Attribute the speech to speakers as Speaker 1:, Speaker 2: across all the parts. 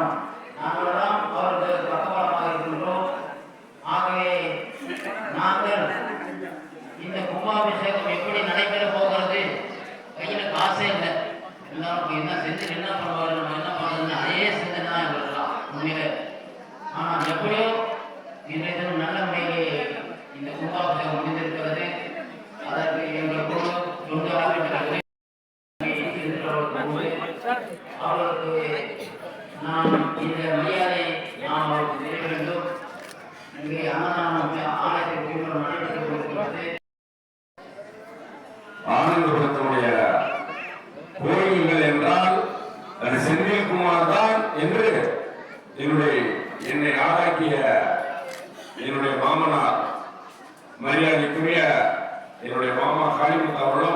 Speaker 1: நாங்களெல்லாம் அவருக்கு இருக்கின்றோம். ஆகவே நாங்கள் இந்த கும்பாபிஷேகம் எப்படி நடைபெற போகிறது? கையில் காசே இல்லை. எல்லாருக்கும் என்ன செஞ்சு என்ன பண்ணுவாரு நம்ம என்ன பண்ணுறதுன்னு அதே சிந்தனை தான் எங்களுக்குலாம் உண்மையிலே. ஆனால் எப்படியோ இன்றைய தினம் நல்ல முறையிலே இந்த கும்பாபிஷேகம் முடிந்திருக்கிறது. அதற்கு எங்கள் குழு அவர்களுக்கு நாம் இந்த மரியாதை நாம் அவருக்கு செய்ய வேண்டும். இங்கே அன்னதானம் நடைபெற்றுக் கொண்டிருக்கிறது.
Speaker 2: ஆனந்தபுரத்தினுடைய கோயில்கள் என்றால் அது செந்தில்குமார் தான் என்று என்னுடைய என்னை ஆளாக்கிய என்னுடைய மாமனார் மரியாதைக்குரிய என்னுடைய மாமா காளிமுத்து அவர்களும்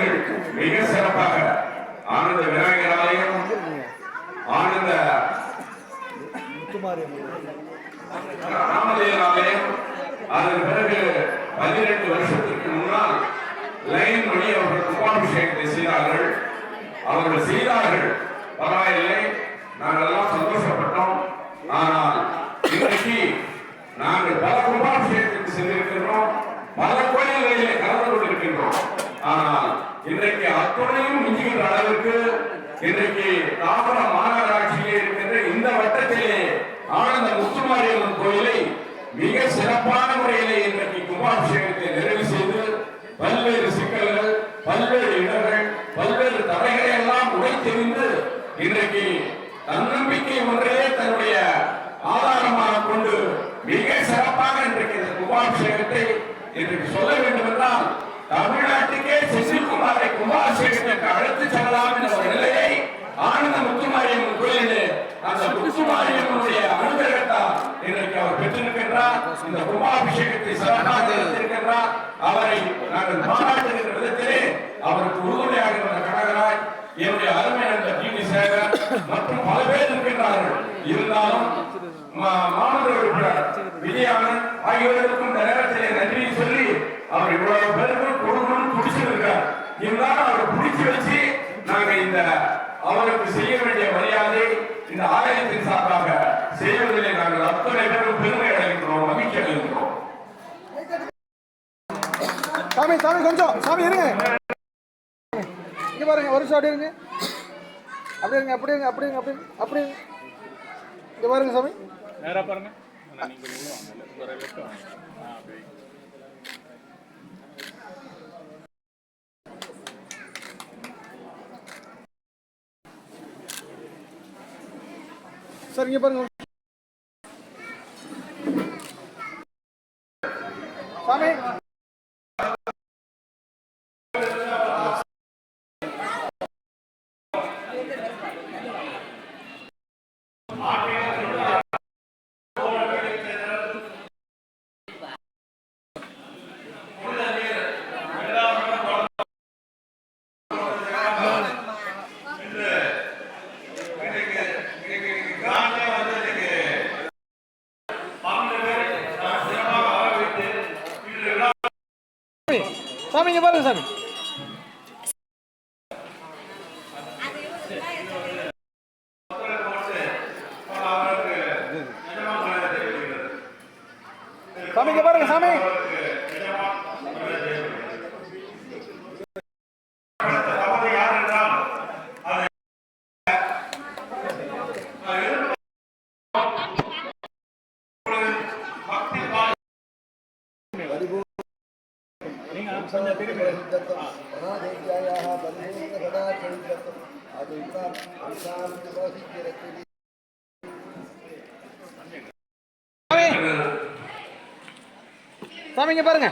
Speaker 2: மூன்று மிக சிறப்பாக ஆனந்த விநாயகர் ஆலயம் ஆனந்த ராமதேவர் ஆலயம் அதன் பிறகு பதினெட்டு வருஷத்திற்கு முன்னால் லைன் மணி அவர்கள் கும்பாபிஷேகத்தை செய்தார்கள். அவர்கள் செய்தார்கள். பரவாயில்லை நாங்கள் எல்லாம் சந்தோஷப்பட்டோம் ஆனால் இன்றைக்கு நாங்கள் பல கும்பாபிஷேகத்துக்கு சென்றிருக்கின்றோம் பல கோயில்களிலே கலந்து கொண்டிருக்கின்றோம் ஆனால் இன்றைக்கு அத்துணையும் மிஞ்சுகின்ற அளவுக்கு இன்றைக்கு தாம்பரம் மாநகராட்சியிலே இருக்கின்ற இந்த வட்டத்திலே ஆனந்த முத்துமாரியம்மன் கோயிலை மிக சிறப்பான முறையிலே இன்றைக்கு கும்பாபிஷேகத்தை நிறைவு செய்து பல்வேறு சிக்கல்கள் பல்வேறு இடர்கள் பல்வேறு தடைகளை எல்லாம் உடைத்தெறிந்து இன்றைக்கு தன்னம்பிக்கை ஒன்றையே தன்னுடைய ஆதாரமாக கொண்டு மிக சிறப்பாக இன்றைக்கு இந்த கும்பாபிஷேகத்தை இன்றைக்கு சொல்ல வேண்டும் என்றால் தமிழ்நாட்டுக்கே சசிகுமாரை கும்பாபிஷேகத்திற்கு அழைத்து செல்லலாம் என்ற ஒரு நிலையை ஆனந்த முத்துமாரியம்மன் கோயிலே அந்த முத்துமாரியம்மனுடைய அனுகிரகத்தால் இன்றைக்கு அவர் பெற்றிருக்கின்றார். இந்த கும்பாபிஷேகத்தை சிறப்பாக இருக்கின்றார் அவரை நாங்கள் பாராட்டுகின்ற விதத்திலே அவருக்கு உறுதுணையாக இருந்த கனகராய் என்னுடைய அருமை நண்பர் டி சேகர் மற்றும் பல பேர் இருக்கின்றார்கள். இருந்தாலும் மா- உறுப்பினர் விஜயானந்த் ஆகியோருக்கும் இந்த நேரத்திலே நன்றியை சொல்லி அவர் இவ்வளவு பேருக்கு கொடுக்கணும் துடிச்சிருக்கார் இருந்தாலும் அவரை பிடிச்சு வச்சு நாங்க இந்த அவருக்கு செய்ய வேண்டிய மரியாதை இந்த ஆலயத்தின் சார்பாக செய்வதிலே நாங்கள் அத்தனை பேரும் பெருமை அடைகின்றோம் மகிழ்ச்சி அடைகின்றோம்.
Speaker 3: சாமி சாமி கொஞ்சம். சாமி இருங்க. இங்க பாருங்க ஒரு நிமிஷம் அப்படியே இருங்க. அப்படியே இருங்க அப்படியே இருங்க அப்படியே இருங்க அப்படியே இருங்க. இங்க பாருங்க சாமி.
Speaker 4: நேரா பாருங்க.
Speaker 3: सर ये पण சாமி இங்கே பாருங்க சாமி. சாமி இங்கே பாருங்க சாமி.
Speaker 4: நீங்க கொஞ்சம் திரும்பி
Speaker 3: சாமி சாமிங்க பாருங்க.